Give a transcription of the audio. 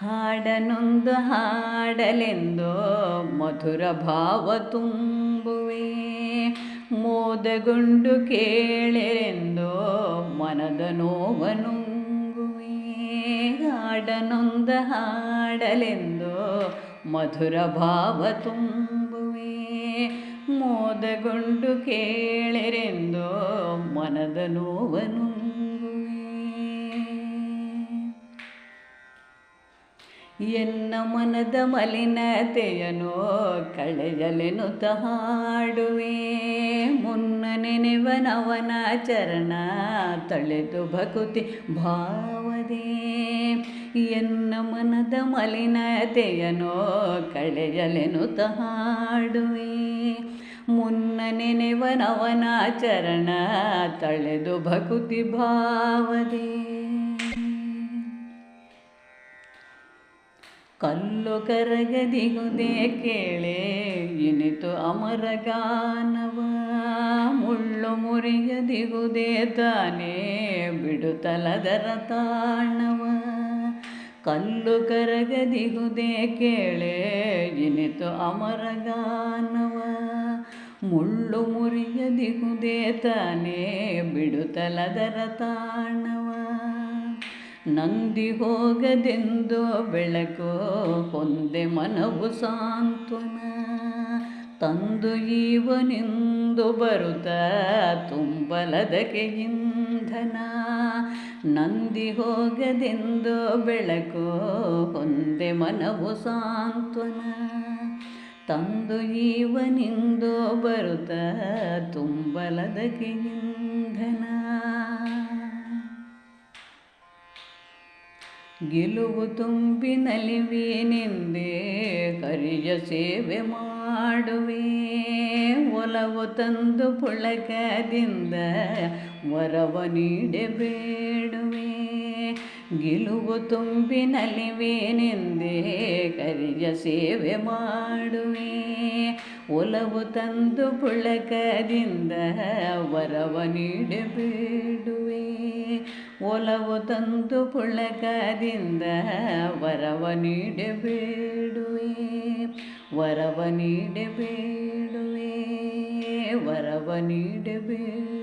ಹಾಡನೊಂದು ಹಾಡಲೆಂದು ಮಧುರ ಭಾವ ತುಂಬುವೆ. ಮೋದಗೊಂಡು ಕೇಳೆಂದು ಮನದ ನೋವನುಂಗುವೆ ಹಾಡನೊಂದು ಹಾಡಲೆಂದು ಮಧುರ ಭಾವ ತುಂಬುವೆ. ಮೋದಗೊಂಡು ಕೇಳೆರೆಂದು ಮನದ ನೋವನುಂಗುವೆ ಎನ್ನ ಮನದ ಮಲಿನತೆಯನೋ ಕಳೆಯಲೆನು ಹಾಡುವೆ ಮುನ್ನ ನೆನೆವನವನ ಚರಣ ತಳೆದು ಭಕುತಿ ಭಾವದೆ. ಎನ್ನ ಮನದ ಮಲಿನತೆಯನೋ ಕಳೆಯಲೆನು ಹಾಡುವೆ ಮುನ್ನ ನೆನೆವನವನ ಚರಣ ತಳೆದು ಭಕುತಿ ಭಾವದೆ. ಕಲ್ಲು ಕರಗದಿಗುದೇ ಕೇಳೆ ಇನಿತು ಅಮರಗಾನವ ಮುಳ್ಳು ಮುರಿಯದಿಗುದೇ ತಾನೇ ಬಿಡುತ್ತಲದರ ತಾಣವ ಕಲ್ಲು ಕರಗದಿಗುದೇ ಕೇಳೆ ಇನಿತು ಅಮರಗಾನವ ಮುಳ್ಳು ಮುರಿಯದಿಗುದೇ ತಾನೇ ಬಿಡುತ್ತಲದರ ತಾಣವ ನಂದಿ ಹೋಗದೆಂದು ಬೆಳಕು ಹೊಂದೆ ಮನವು ಸಾಂತ್ವನ. ತಂದು ಇವನೆಂದು ಬರುತ್ತ ತುಂಬಲದಕ್ಕೆ ಇಂಧನ ನಂದಿ ಹೋಗದೆಂದು ಬೆಳಕು ಹೊಂದೆ ಮನವು ಸಾಂತ್ವನ. ತಂದು ಇವನೆಂದು ಬರುತ್ತ ತುಂಬಲದಕ್ಕೆ ಇಂಧನ ಗೆಲುವು ತುಂಬಿ ನಲಿವೇನೆಂದೇ ಕರಿಯ ಸೇವೆ ಮಾಡುವೆ. ಒಲವು ತಂದು ಪುಳಕದಿಂದ ವರವ ನೀಡಬೇಡುವೆ ಗೆಲುವು ತುಂಬಿ ನಲಿವೇನೆಂದೇ ಕರಿಯ ಸೇವೆ ಮಾಡುವೆ. ಒಲವು ತಂದು ಪುಳಕದಿಂದ ವರವ ನೀಡಬೇಡುವೆ ಒಲವು ತಂದು ಪುಳಕದಿಂದ ವರವ ನೀಡಬೇಡುವೆ ವರವ ನೀಡಬೇಡುವೆ ವರವ ನೀಡಬೇಡುವೆ